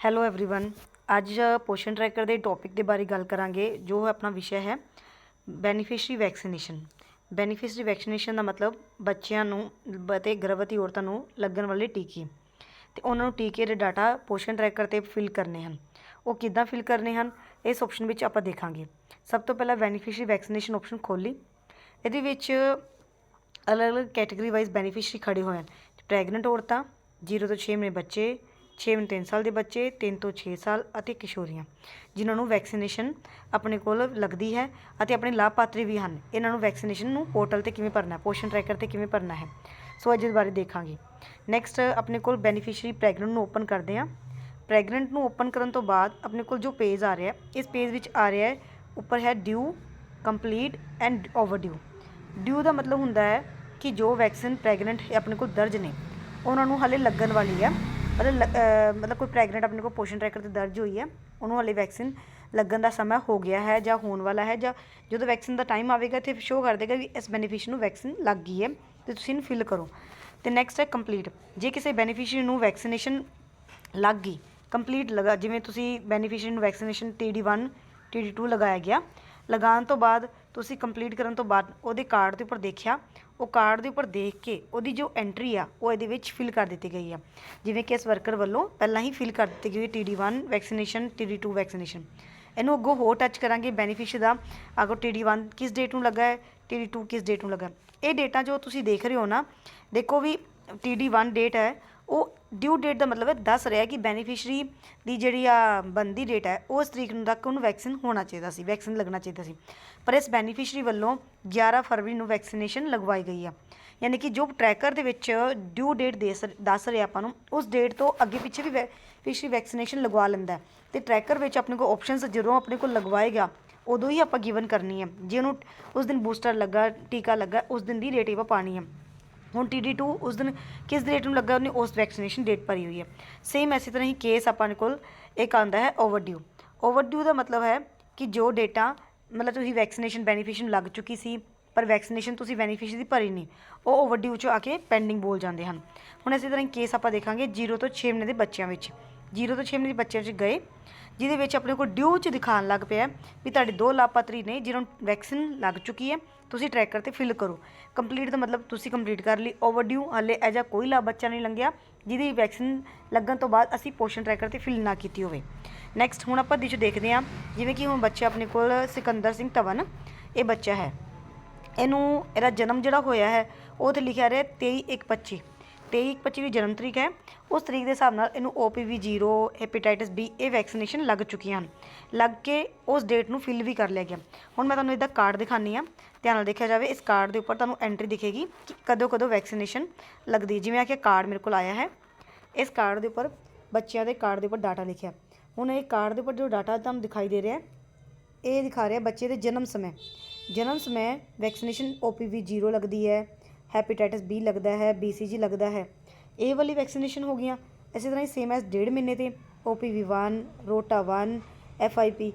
Hello everyone ਅੱਜ Poshan tracker ਦੇ topic ਦੇ ਬਾਰੇ ਗੱਲ ਕਰਾਂਗੇ ਜੋ ਆਪਣਾ ਵਿਸ਼ਾ ਹੈ ਬੈਨੀਫੀਸ਼ਰੀ ਵੈਕਸੀਨੇਸ਼ਨ ਬੈਨੀਫੀਸ਼ਰੀ ਵੈਕਸੀਨੇਸ਼ਨ ਦਾ ਮਤਲਬ ਬੱਚਿਆਂ ਨੂੰ ਅਤੇ ਗਰਭਵਤੀ ਔਰਤਾਂ ਨੂੰ ਲੱਗਣ ਵਾਲੇ ਟੀਕੇ ਤੇ ਉਹਨਾਂ ਨੂੰ ਟੀਕੇ ਦੇ ਡਾਟਾ ਪੋਸ਼ਨ ਟਰੈਕਰ ਤੇ ਫਿਲ ਕਰਨੇ ਹਨ ਉਹ ਕਿੱਦਾਂ ਫਿਲ ਕਰਨੇ ਹਨ ਇਸ ਆਪਸ਼ਨ ਵਿੱਚ ਆਪਾਂ ਦੇਖਾਂਗੇ ਸਭ ਤੋਂ ਪਹਿਲਾਂ ਬੈਨੀਫੀਸ਼ਰੀ ਵੈਕਸੀਨੇਸ਼ਨ ਆਪਸ਼ਨ ਖੋਲੀ ਇਹਦੇ ਵਿੱਚ ਅਲੱਗ-ਅਲੱਗ ਕੈਟਾਗਰੀ ਵਾਈਜ਼ ਬੈਨੀਫੀਸ਼ਰੀ ਖੜੇ ਹੋਏ ਹਨ ਪ੍ਰੈਗਨੈਂਟ ਔਰਤਾਂ 0 ਤੋਂ 6 ਮਹੀਨੇ ਬੱਚੇ 6 ਮਹੀਨੇ 3 ਸਾਲ ਦੇ ਬੱਚੇ 3 ਤੋਂ 6 ਸਾਲ ਅਤੇ ਕਿਸ਼ੋਰੀਆਂ, ਜਿਨ੍ਹਾਂ ਨੂੰ ਵੈਕਸੀਨੇਸ਼ਨ ਆਪਣੇ ਕੋਲ ਲੱਗਦੀ ਹੈ ਅਤੇ ਆਪਣੇ ਲਾਭਪਾਤਰੀ ਵੀ ਹਨ। ਇਹਨਾਂ ਨੂੰ ਵੈਕਸੀਨੇਸ਼ਨ ਨੂੰ ਪੋਰਟਲ ਤੇ ਕਿਵੇਂ ਭਰਨਾ ਹੈ ਪੋਸ਼ਨ ਟਰੈਕਰ ਤੇ ਕਿਵੇਂ ਭਰਨਾ ਹੈ? ਸੋ ਅੱਜ ਇਸ ਬਾਰੇ ਦੇਖਾਂਗੇ। ਨੈਕਸਟ ਆਪਣੇ ਕੋਲ ਬੈਨੀਫੀਸ਼ਰੀ ਪ੍ਰੈਗਨੈਂਟ ਨੂੰ ਓਪਨ ਕਰਦੇ ਹਾਂ। ਪ੍ਰੈਗਨੈਂਟ ਨੂੰ ਓਪਨ ਕਰਨ ਤੋਂ ਬਾਅਦ ਆਪਣੇ ਕੋਲ ਜੋ ਪੇਜ ਆ ਰਿਹਾ, ਇਸ ਪੇਜ ਵਿੱਚ ਆ ਰਿਹਾ ਹੈ, ਉੱਪਰ ਹੈ due complete and overdue due ਦਾ ਮਤਲਬ ਹੁੰਦਾ ਹੈ ਕਿ ਜੋ ਵੈਕਸੀਨ ਪ੍ਰੈਗਨੈਂਟ ਆਪਣੇ ਕੋਲ ਦਰਜ ਨੇ, ਉਹਨਾਂ ਨੂੰ ਹਲੇ ਲੱਗਣ ਵਾਲੀ ਹੈ। ਮਤਲਬ ਲ- ਮਤਲਬ ਕੋਈ ਪ੍ਰੈਗਨੈਂਟ ਆਪਣੇ ਕੋਲ ਪੋਸ਼ਨ ਟਰੈਕਰ ਤੇ ਦਰਜ ਹੋਈ ਹੈ, ਉਹਨੂੰ ਹਲੇ ਵੈਕਸੀਨ ਲੱਗਣ ਦਾ ਸਮਾਂ ਹੋ ਗਿਆ ਹੈ ਜਾਂ ਹੋਣ ਵਾਲਾ ਹੈ ਜਾਂ ਜਦੋਂ ਵੈਕਸੀਨ ਦਾ ਟਾਈਮ ਆਵੇਗਾ ਇੱਥੇ ਸ਼ੋਅ ਕਰ ਦੇਗਾ ਵੀ ਇਸ ਬੈਨੀਫੀਸ਼ੀਅਰੀ ਨੂੰ ਵੈਕਸੀਨ ਲੱਗ ਗਈ ਹੈ, ਤੇ ਤੁਸੀਂ ਇਹਨੂੰ ਫਿਲ ਕਰੋ। ਤੇ ਨੈਕਸਟ ਹੈ ਕੰਪਲੀਟ ਜੇ ਕਿਸੇ ਬੈਨੀਫੀਸ਼ੀਅਰੀ ਨੂੰ ਵੈਕਸੀਨੇਸ਼ਨ ਲੱਗ ਗਈ ਕੰਪਲੀਟ ਲਗਾ, ਜਿਵੇਂ ਤੁਸੀਂ ਬੈਨੀਫੀਸ਼ੀਅਰੀ ਨੂੰ ਵੈਕਸੀਨੇਸ਼ਨ TD1 TD2 ਲਗਾਇਆ ਗਿਆ, ਲਗਾਉਣ ਤੋਂ ਬਾਅਦ ਤੁਸੀਂ ਕੰਪਲੀਟ ਕਰਨ ਤੋਂ ਬਾਅਦ ਉਹਦੇ ਕਾਰਡ ਦੇ ਉੱਪਰ ਦੇਖਿਆ ਉਹ ਕਾਰਡ ਦੇ ਉੱਪਰ ਦੇਖ ਕੇ ਉਹਦੀ ਜੋ ਐਂਟਰੀ ਆ, ਉਹ ਇਹਦੇ ਵਿੱਚ ਫਿਲ ਕਰ ਦਿੱਤੀ ਗਈ ਆ। ਜਿਵੇਂ ਕਿ ਇਸ ਵਰਕਰ ਵੱਲੋਂ ਪਹਿਲਾਂ ਹੀ ਫਿਲ ਕਰ ਦਿੱਤੀ ਗਈ TD1 ਵੈਕਸੀਨੇਸ਼ਨ TD2 ਵੈਕਸੀਨੇਸ਼ਨ ਇਹਨੂੰ ਅੱਗੋਂ ਹੋਰ ਟੱਚ ਕਰਾਂਗੇ ਬੈਨੀਫੀਸ਼ੀਅਰੀ ਦਾ। ਅਗਰ TD1 ਕਿਸ ਡੇਟ ਨੂੰ ਲੱਗਾ ਹੈ TD2 ਕਿਸ ਡੇਟ ਨੂੰ ਲੱਗਾ ਇਹ ਡੇਟਾ ਜੋ ਤੁਸੀਂ ਦੇਖ ਰਹੇ ਹੋ ਨਾ, ਦੇਖੋ ਵੀ TD1 ਡੇਟ ਹੈ ਉਹ ਡਿਊ ਡੇਟ ਦਾ ਮਤਲਬ ਹੈ, ਦੱਸ ਰਿਹਾ ਕਿ ਬੈਨੀਫੀਸ਼ੀਅਰੀ ਦੀ ਜਿਹੜੀ ਆ ਬੰਦੀ ਡੇਟ ਹੈ ਉਸ ਤਰੀਕ ਨੂੰ ਤੱਕ ਉਹਨੂੰ ਵੈਕਸੀਨ ਹੋਣਾ ਚਾਹੀਦਾ ਸੀ ਵੈਕਸੀਨ ਲੱਗਣਾ ਚਾਹੀਦਾ ਸੀ। ਪਰ ਇਸ ਬੈਨੀਫੀਸ਼ੀਅਰੀ ਵੱਲੋਂ 11 ਫਰਵਰੀ ਨੂੰ ਵੈਕਸੀਨੇਸ਼ਨ ਲਗਵਾਈ ਗਈ ਆ। ਯਾਨੀ ਕਿ ਜੋ ਟਰੈਕਰ ਦੇ ਵਿੱਚ ਡਿਊ ਡੇਟ ਦੇ ਦੱਸ ਰਿਹਾ ਆਪਾਂ ਨੂੰ, ਉਸ ਡੇਟ ਤੋਂ ਅੱਗੇ ਪਿੱਛੇ ਵੀ ਫਿਸ਼ਰੀ ਵੈਕਸੀਨੇਸ਼ਨ ਲਗਵਾ ਲੈਂਦਾ ਹੈ। ਤੇ ਟਰੈਕਰ ਵਿੱਚ ਆਪਣੇ ਕੋਲ ਆਪਸ਼ਨਸ ਜਦੋਂ ਆਪਣੇ ਕੋਲ ਲਗਵਾਏਗਾ ਉਦੋਂ ਹੀ ਆਪਾਂ ਗਿਵਨ ਕਰਨੀ ਹੈ। ਜੇ ਉਹਨੂੰ ਉਸ ਦਿਨ ਬੂਸਟਰ ਲੱਗਾ, ਟੀਕਾ ਲੱਗਾ, ਉਸ ਦਿਨ ਦੀ ਰੇਟ ਹੀ ਆਪਾਂ ਪਾਣੀ ਹੈ। ਹੁਣ TD2 ਉਸ ਦਿਨ ਕਿਸ ਡੇਟ ਨੂੰ ਲੱਗਾ ਉਹਨੇ ਉਸ ਵੈਕਸੀਨੇਸ਼ਨ ਡੇਟ ਭਰੀ ਹੋਈ ਹੈ। ਸੇਮ ਐਸੀ ਤਰ੍ਹਾਂ ਹੀ ਕੇਸ ਆਪਾਂ ਕੋਲ ਇੱਕ ਆਂਦਾ ਹੈ ਓਵਰਡਿਊ ਓਵਰਡਿਊ ਦਾ ਮਤਲਬ ਹੈ ਕਿ ਜੋ ਡੇਟਾ ਮਤਲਬ ਤੁਸੀਂ ਵੈਕਸੀਨੇਸ਼ਨ ਬੈਨੀਫੀਸ਼ੀਅਰੀ ਲੱਗ ਚੁੱਕੀ ਸੀ, ਪਰ ਵੈਕਸੀਨੇਸ਼ਨ ਤੁਸੀਂ ਬੈਨੀਫੀਸ਼ੀਅਰੀ ਦੀ ਭਰੀ ਨਹੀਂ, ਉਹ ਓਵਰਡਿਊ ਚ ਆ ਕੇ ਪੈਂਡਿੰਗ ਬੋਲ ਜਾਂਦੇ ਹਨ। ਹੁਣ ਇਸੇ ਤਰ੍ਹਾਂ ਹੀ ਕੇਸ ਆਪਾਂ ਦੇਖਾਂਗੇ 0 ਤੋਂ 6 ਮਹੀਨੇ ਦੇ ਬੱਚਿਆਂ ਵਿੱਚ। 0 ਤੋਂ 6 ਮਹੀਨੇ ਦੇ ਬੱਚਿਆਂ ਵਿੱਚ ਗਏ ਜਿਹਦੇ ਵਿੱਚ ਆਪਣੇ ਕੋਲ ਡਿਊ ਚ ਦਿਖਾਉਣ ਲੱਗ ਪਿਆ ਵੀ ਤੁਹਾਡੇ ਦੋ ਲਾਭਪਾਤਰੀ ਨੇ ਜਿਨ੍ਹਾਂ ਨੂੰ ਵੈਕਸੀਨ ਲੱਗ ਚੁੱਕੀ ਹੈ, ਤੁਸੀਂ ਟਰੈਕਰ ਤੇ ਫਿਲ ਕਰੋ। ਕੰਪਲੀਟ ਦਾ ਮਤਲਬ ਤੁਸੀਂ ਕੰਪਲੀਟ ਕਰ ਲਈ ਓਵਰਡਿਊ ਹਲੇ ਐਜਾ ਕੋਈ ਲਾਭ ਬੱਚਾ ਨਹੀਂ ਲੰਘਿਆ, ਜਿਹਦੀ ਵੈਕਸੀਨ ਲੱਗਣ ਤੋਂ ਬਾਅਦ ਅਸੀਂ ਪੋਸ਼ਨ ਟਰੈਕਰ ਤੇ ਫਿਲ ਨਾ ਕੀਤੀ ਹੋਵੇ। ਨੈਕਸਟ ਹੁਣ ਆਪਾਂ ਵਿੱਚ ਦੇਖਦੇ ਹਾਂ, ਜਿਵੇਂ ਕਿ ਹੁਣ ਬੱਚਾ ਆਪਣੇ ਕੋਲ ਸਿਕੰਦਰ ਸਿੰਘ ਧਵਨ, ਇਹ ਬੱਚਾ ਹੈ। ਇਹਨੂੰ, ਇਹਦਾ ਜਨਮ ਜਿਹੜਾ ਹੋਇਆ ਹੈ, ਉਹ ਤੇ ਲਿਖਿਆ ਰਿਹਾ 23/1/25 ਦੀ ਜਨਮ ਤਰੀਕ ਹੈ। ਉਸ ਤਰੀਕ ਦੇ ਹਿਸਾਬ ਨਾਲ ਇਹਨੂੰ OPV 0 ਹੈਪੇਟਾਈਟਿਸ B ਇਹ ਵੈਕਸੀਨੇਸ਼ਨ ਲੱਗ ਚੁੱਕੀਆਂ ਹਨ। ਲੱਗ ਕੇ ਉਸ ਡੇਟ ਨੂੰ ਫਿਲ ਵੀ ਕਰ ਲਿਆ ਗਿਆ। ਹੁਣ ਮੈਂ ਤੁਹਾਨੂੰ ਇਹਦਾ ਕਾਰਡ ਦਿਖਾਨੀ ਆ ਧਿਆਨ ਨਾਲ ਦੇਖਿਆ ਜਾਵੇ, ਇਸ ਕਾਰਡ ਦੇ ਉੱਪਰ ਤੁਹਾਨੂੰ ਐਂਟਰੀ ਦਿਖੇਗੀ ਕਿ ਕਦੋਂ ਕਦੋਂ ਵੈਕਸੀਨੇਸ਼ਨ ਲੱਗਦੀ ਜਿਵੇਂ ਆ ਕਿ ਕਾਰਡ ਮੇਰੇ ਕੋਲ ਆਇਆ ਹੈ। ਇਸ ਕਾਰਡ ਦੇ ਉੱਪਰ ਬੱਚਿਆਂ ਦੇ ਕਾਰਡ ਦੇ ਉੱਪਰ ਡਾਟਾ ਲਿਖਿਆ। ਹੁਣ ਇਹ ਕਾਰਡ ਦੇ ਉੱਪਰ ਜੋ ਡਾਟਾ ਤੁਹਾਨੂੰ ਦਿਖਾਈ ਦੇ ਰਿਹਾ ਇਹ ਦਿਖਾ ਰਿਹਾ ਬੱਚੇ ਦੇ ਜਨਮ ਸਮੇਂ। ਜਨਮ ਸਮੇਂ ਵੈਕਸੀਨੇਸ਼ਨ OPV 0 ਲੱਗਦੀ ਹੈ। ਹੈਪੇਟਾਈਟਸ ਬੀ ਲੱਗਦਾ ਹੈ BCG ਲੱਗਦਾ ਹੈ। ਇਹ ਵਾਲੀ ਵੈਕਸੀਨੇਸ਼ਨ ਹੋ ਗਈਆਂ। ਇਸੇ ਤਰ੍ਹਾਂ ਹੀ ਸੇਮ ਐਸ ਡੇਢ ਮਹੀਨੇ ਤੇ OPV 1 ਰੋਟਾ 1 FIP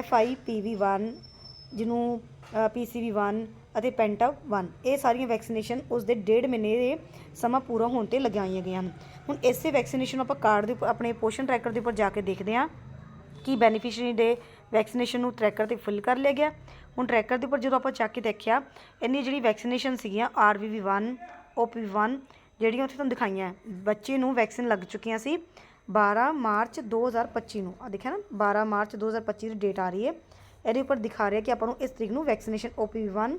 FIPV 1 ਜਿਹਨੂੰ PCV 1 ਅਤੇ ਪੈਂਟਾ 1 ਇਹ ਸਾਰੀਆਂ ਵੈਕਸੀਨੇਸ਼ਨ ਉਸ ਦੇ ਡੇਢ ਮਹੀਨੇ ਦੇ ਸਮਾਂ ਪੂਰਾ ਹੋਣ ਤੇ ਲਗਾਈਆਂ ਗਈਆਂ ਹਨ। ਹੁਣ ਇਸੇ ਵੈਕਸੀਨੇਸ਼ਨ ਆਪਾਂ ਕਾਰਡ ਦੇ ਉੱਪਰ ਆਪਣੇ ਪੋਸ਼ਨ ਟਰੈਕਰ ਦੇ ਉੱਪਰ ਜਾ ਕੇ ਦੇਖਦੇ ਹਾਂ। ਕਿ ਬੈਨੀਫੀਸ਼ੀਅਰੀ ਦੇ ਵੈਕਸੀਨੇਸ਼ਨ ਨੂੰ ਟਰੈਕਰ ਤੇ ਫਿਲ ਕਰ ਲਿਆ ਗਿਆ। ਹੁਣ ਟਰੈਕਰ ਦੇ ਉੱਪਰ ਜਦੋਂ ਆਪਾਂ ਚੱਕ ਕੇ ਦੇਖਿਆ, ਇੰਨੀ ਜਿਹੜੀ ਵੈਕਸੀਨੇਸ਼ਨ ਸੀਗੀਆਂ RVV1 OPV1 ਜਿਹੜੀਆਂ ਉੱਥੇ ਤੁਹਾਨੂੰ ਦਿਖਾਈਆਂ ਬੱਚੇ ਨੂੰ ਵੈਕਸੀਨ ਲੱਗ ਚੁੱਕੀਆਂ ਸੀ 12 ਮਾਰਚ 2025 ਨੂੰ। ਆ ਦੇਖਿਆ ਨਾ 12 ਮਾਰਚ 2025 ਦੀ ਡੇਟ ਆ ਰਹੀ ਹੈ। ਇਹਦੇ ਉੱਪਰ ਦਿਖਾ ਰਿਹਾ ਕਿ ਆਪਾਂ ਨੂੰ ਇਸ ਤਰੀਕ ਨੂੰ ਵੈਕਸੀਨੇਸ਼ਨ OPV1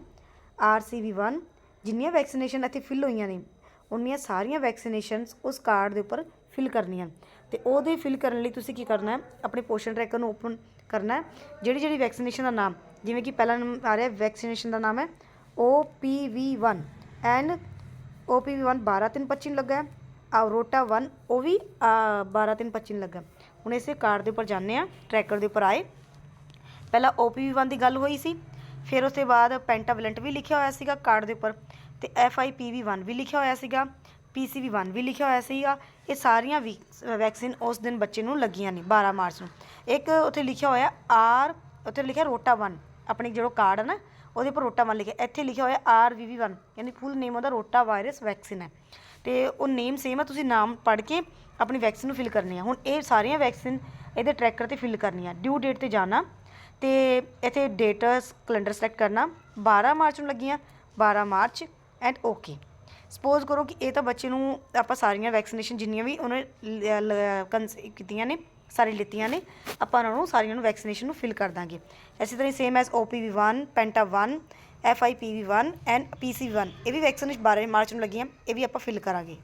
RCV1 ਜਿੰਨੀਆਂ ਵੈਕਸੀਨੇਸ਼ਨ ਇੱਥੇ ਫਿਲ ਹੋਈਆਂ ਨੇ ਉਨੀਆਂ ਸਾਰੀਆਂ ਵੈਕਸੀਨੇਸ਼ਨਸ ਉਸ ਕਾਰਡ ਦੇ ਉੱਪਰ ਫਿਲ ਕਰਨੀਆਂ। ਤੇ ਉਹਦੇ ਫਿਲ ਕਰਨ ਲਈ ਤੁਸੀਂ ਕੀ ਕਰਨਾ ਹੈ? ਆਪਣੇ ਪੋਸ਼ਨ ਟਰੈਕਰ ਨੂੰ ਓਪਨ ਕਰਨਾ ਹੈ। ਜਿਹੜੀ ਜਿਹੜੀ ਵੈਕਸੀਨੇਸ਼ਨ ਦਾ ਨਾਮ, ਜਿਵੇਂ ਕਿ ਪਹਿਲਾ ਨੰਬਰ ਆ ਰਿਹਾ ਵੈਕਸੀਨੇਸ਼ਨ ਦਾ ਨਾਮ ਹੈ OPV1 ਐਂਡ OPV1 12325 ਲੱਗਾ ਹੈ। ਆਉਰੋਟਾ 1 ਉਹ ਵੀ 12325 ਲੱਗਾ ਹੁਣ ਇਸੇ ਕਾਰਡ ਦੇ ਉੱਪਰ ਜਾਂਦੇ ਆ ਟਰੈਕਰ ਦੇ ਉੱਪਰ ਆਏ। ਪਹਿਲਾਂ OPV1 ਦੀ ਗੱਲ ਹੋਈ ਸੀ, ਫਿਰ ਉਸ ਤੋਂ ਬਾਅਦ ਪੈਂਟਾਵਲੈਂਟ ਵੀ ਲਿਖਿਆ ਹੋਇਆ ਸੀਗਾ ਕਾਰਡ ਦੇ ਉੱਪਰ, ਤੇ FIPV1 ਵੀ ਲਿਖਿਆ ਹੋਇਆ ਸੀਗਾ। PCV1 ਵੀ ਲਿਖਿਆ ਹੋਇਆ ਸੀਗਾ। ਇਹ ਸਾਰੀਆਂ ਵੀ ਵੈਕਸੀਨ ਉਸ ਦਿਨ ਬੱਚੇ ਨੂੰ ਲੱਗੀਆਂ ਨੇ 12 ਮਾਰਚ ਨੂੰ। ਇੱਕ ਉੱਥੇ ਲਿਖਿਆ ਹੋਇਆ ਆਰ, ਉੱਥੇ ਲਿਖਿਆ ਰੋਟਾ 1 ਆਪਣੇ ਜਿਹੜਾ ਕਾਰਡ ਹੈ ਨਾ, ਉਹਦੇ ਉੱਪਰ ਰੋਟਾ 1 ਲਿਖਿਆ। ਇੱਥੇ ਲਿਖਿਆ ਹੋਇਆ ਆਰ ਵੀ ਵੀ RVV1 ਯਾਨੀ ਫੁੱਲ ਨੇਮ ਉਹਦਾ ਰੋਟਾ ਵਾਇਰਸ ਵੈਕਸੀਨ ਹੈ। ਤੇ ਉਹ ਨੇਮ ਸੇਮ ਹੈ, ਤੁਸੀਂ ਨਾਮ ਪੜ੍ਹ ਕੇ ਆਪਣੀ ਵੈਕਸੀਨ ਨੂੰ ਫਿਲ ਕਰਨੀ ਆ ਹੁਣ ਇਹ ਸਾਰੀਆਂ ਵੈਕਸੀਨ ਇਹਦੇ ਟਰੈਕਰ ਤੇ ਫਿਲ ਕਰਨੀਆਂ ਡਿਊ ਡੇਟ ਤੇ ਜਾਣਾ, ਤੇ ਇੱਥੇ ਡੇਟਸ ਕੈਲੰਡਰ ਸਿਲੈਕਟ ਕਰਨਾ। 12 ਮਾਰਚ ਨੂੰ ਲੱਗੀਆਂ 12 ਮਾਰਚ ਐਂਡ ਓਕੇ ਸਪੋਜ਼ ਕਰੋ ਕਿ ਇਹ ਤਾਂ ਬੱਚੇ ਨੂੰ ਆਪਾਂ ਸਾਰੀਆਂ ਵੈਕਸੀਨੇਸ਼ਨ ਜਿੰਨੀਆਂ ਵੀ ਉਹਨੇ ਲ- ਲ- ਕੀਤੀਆਂ ਨੇ, ਸਾਰੀ ਲਿੱਤੀਆਂ ਨੇ, ਆਪਾਂ ਉਹਨਾਂ ਨੂੰ ਸਾਰੀਆਂ ਨੂੰ ਵੈਕਸੀਨੇਸ਼ਨ ਨੂੰ ਫਿਲ ਕਰ ਦਾਂਗੇ। ਇਸੇ ਤਰ੍ਹਾਂ same as OPV1 ਪੈਂਟਾ 1 FIPV1 and PCV1 ਇਹ ਵੀ ਵੈਕਸੀਨੇਸ਼ਨ 12 ਮਾਰਚ ਨੂੰ ਲੱਗੀਆਂ, ਇਹ ਵੀ ਆਪਾਂ ਫਿਲ ਕਰਾਂਗੇ।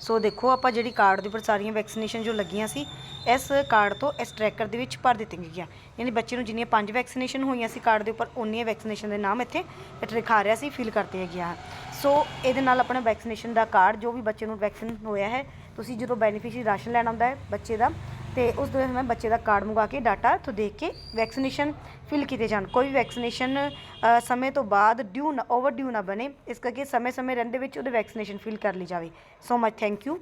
ਸੋ ਦੇਖੋ ਆਪਾਂ ਜਿਹੜੀ ਕਾਰਡ ਦੇ ਉੱਪਰ ਸਾਰੀਆਂ ਵੈਕਸੀਨੇਸ਼ਨ ਜੋ ਲੱਗੀਆਂ ਸੀ, ਇਸ ਕਾਰਡ ਤੋਂ ਇਸ ਟਰੈਕਰ ਦੇ ਵਿੱਚ ਭਰ ਦਿੱਤੀਆਂ ਗਈਆਂ। ਯਾਨੀ ਬੱਚੇ ਨੂੰ ਜਿੰਨੀਆਂ ਪੰਜ ਵੈਕਸੀਨੇਸ਼ਨ ਹੋਈਆਂ ਸੀ ਕਾਰਡ ਦੇ ਉੱਪਰ ਉਨੀਆਂ ਵੈਕਸੀਨੇਸ਼ਨ ਦੇ ਨਾਮ ਇੱਥੇ ਲਿਖਾ ਰਿਹਾ ਸੀ ਫਿਲ ਕਰਤੇ ਗਿਆ ਸੋ ਇਹਦੇ ਨਾਲ ਆਪਣਾ ਵੈਕਸੀਨੇਸ਼ਨ ਦਾ ਕਾਰਡ ਜੋ ਵੀ ਬੱਚੇ ਨੂੰ ਵੈਕਸੀਨ ਹੋਇਆ ਹੈ, ਤੁਸੀਂ ਜਦੋਂ ਬੈਨੀਫੀਸ਼ਰੀ ਰਾਸ਼ਨ ਲੈਣ ਆਉਂਦਾ ਹੈ ਬੱਚੇ ਦਾ, ਤੇ ਉਸ ਦੇ ਸਮੇਂ ਬੱਚੇ ਦਾ ਕਾਰਡ ਮੰਗਾ ਕੇ ਡਾਟਾ ਤੋਂ ਦੇਖ ਕੇ ਵੈਕਸੀਨੇਸ਼ਨ ਫਿਲ ਕੀਤੇ ਜਾਣ। ਕੋਈ ਵੀ ਵੈਕਸੀਨੇਸ਼ਨ ਸਮੇਂ ਤੋਂ ਬਾਅਦ ਡਿਊ ਨਾ ਓਵਰ ਡਿਊ ਨਾ ਬਣੇ, ਇਸ ਕਰਕੇ ਸਮੇਂ ਸਮੇਂ ਰਹਿੰਦੇ ਵਿੱਚ ਉਹਦੇ ਵੈਕਸੀਨੇਸ਼ਨ ਫਿਲ ਕਰ ਲਈ ਜਾਵੇ। So much thank you